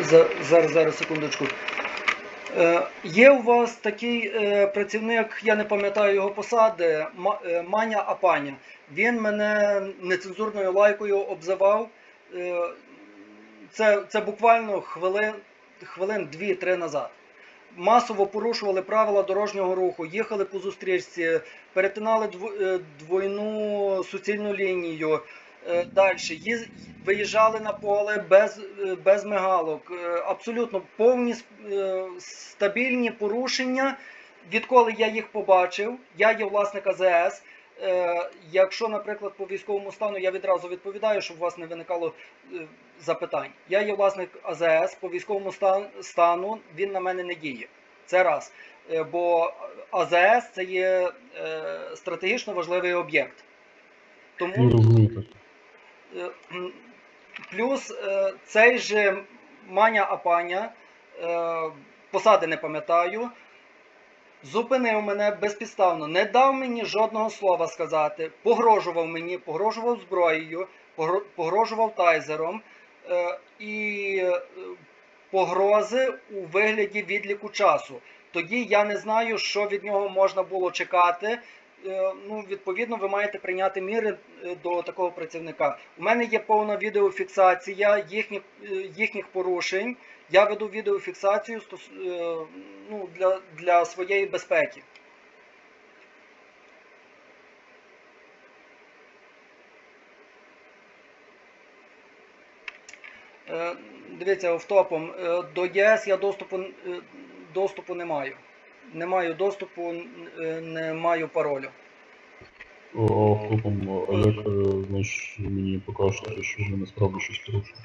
За- Зараз, зараз, секундочку. Е, Є у вас такий е, працівник, я не пам'ятаю його посади, е, Маня Апаня. Він мене нецензурною лайкою обзивав. Це, це буквально хвилин, хвилин 2-3 назад. Масово порушували правила дорожнього руху, їхали по зустрічці, перетинали дво- двойну суцільну лінію. Далі виїжджали на поле без, е, без мигалок. Е, Абсолютно повні е, стабільні порушення. Відколи я їх побачив, я є власник АЗС. Е, Якщо, наприклад, по військовому стану, я відразу відповідаю, щоб у вас не виникало е, запитань. Я є власник АЗС, по військовому стану він на мене не діє. Це раз. Е, Бо АЗС це є е, стратегічно важливий об'єкт. Тому Не розумієте. Е, м, Плюс е, цей же Маня Апаня, е, посади не пам'ятаю, зупинив мене безпідставно, не дав мені жодного слова сказати, погрожував мені, погрожував зброєю, погрожував тайзером е, і е, погрози у вигляді відліку часу. Тоді я не знаю, що від нього можна було чекати. Е, Ну, відповідно, ви маєте прийняти міри е, до такого працівника. У мене є повна відеофіксація їхніх, е, їхніх порушень. Я веду відеофіксацію ну, для, для своєї безпеки. Дивіться, автопом. До ЄС я доступу, доступу не маю. Не маю доступу, е, не маю паролю. А автопом, а як, е, значить, мені покажете, що ви насправді щось порушили?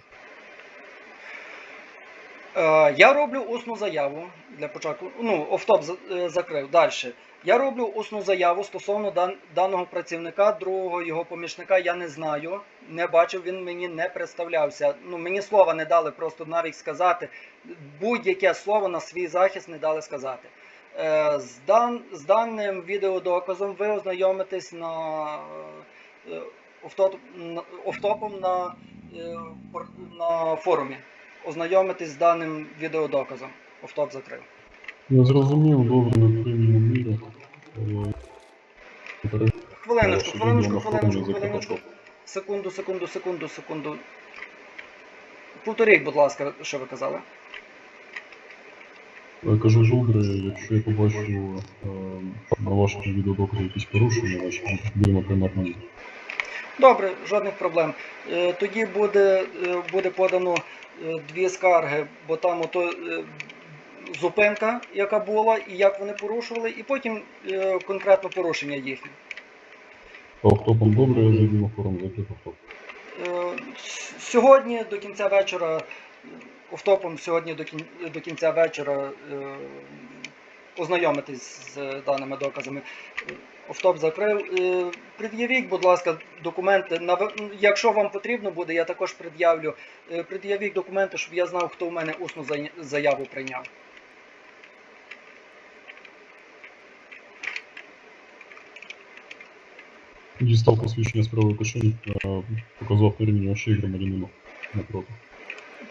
Е, Я роблю усну заяву для початку. Ну, офтоп е, закрив. Далі. Я роблю усну заяву стосовно дан- даного працівника, другого його помічника я не знаю. Не бачив, він мені не представлявся. Ну, мені слова не дали просто навіть сказати. Будь-яке слово на свій захист не дали сказати. Е, З, дан, з даним відеодоказом ви ознайомитесь на, е, офтопом на, е, на форумі ознайомитись з даним відеодоказом. Офтоп закрив. Я зрозумів, добре, ми приймемо Хвилиночку, хвилиночку, хвилиночку, хвилиночку. Секунду, секунду, секунду, секунду. Повторіть, будь ласка, що ви казали. Я кажу, добре, якщо я побачу е, на вашому відеодоказі якісь порушення, значить будемо приймати міри. Добре, жодних проблем. Е, Тоді буде, е, буде подано е, дві скарги, бо там ото е, зупинка, яка була, і як вони порушували, і потім е, конкретно порушення їхнє. По автопом добре, я зайду на форум, закрив автоп. Е, с- Сьогодні до кінця вечора, офтопом сьогодні до кін- до кінця вечора е, ознайомитись з даними доказами. Е, Офтоп закрив. Е, Пред'явіть, будь ласка, документи. Якщо вам потрібно буде, я також пред'явлю. Е, Пред'явіть документи, щоб я знав, хто в мене усну заяву прийняв. Дістав посвідчення з правої кишені, е, показав на рівні очей громадянину напроти.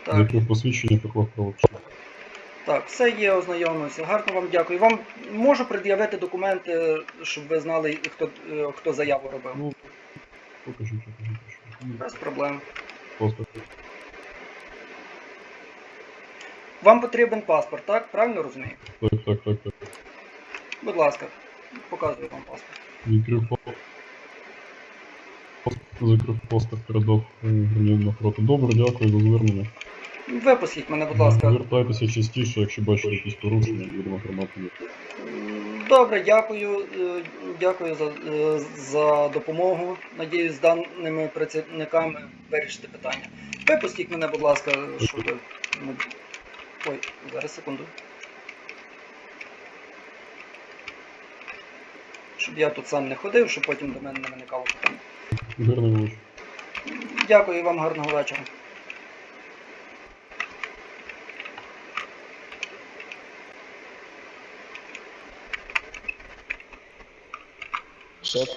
Так, Закрив посвідчення, поклав право так, все є, ознайомився. Гарно вам дякую. Вам можу пред'явити документи, щоб ви знали, хто, е, хто заяву робив. Ну, покажіть, покажіть. Без проблем. Паспорт. Вам потрібен паспорт, так? Правильно розумію? Так, так, так, так. Будь ласка, показую вам паспорт. Відкрив паспорт. Закрив паспорт, передав громадянину напроти. Добре, дякую за звернення. Випустіть мене, будь ласка. Звертайтеся частіше, якщо бачите якісь порушення, будемо приймати. Добре, дякую. е, Дякую за, е, за допомогу. Надіюсь, з даними працівниками вирішити питання. Випустіть мене, будь ласка, щоб. Ой, зараз секунду. Щоб я тут сам не ходив, щоб потім до мене не виникало питання. Гарний вечір. Дякую вам, гарного вечора. Shut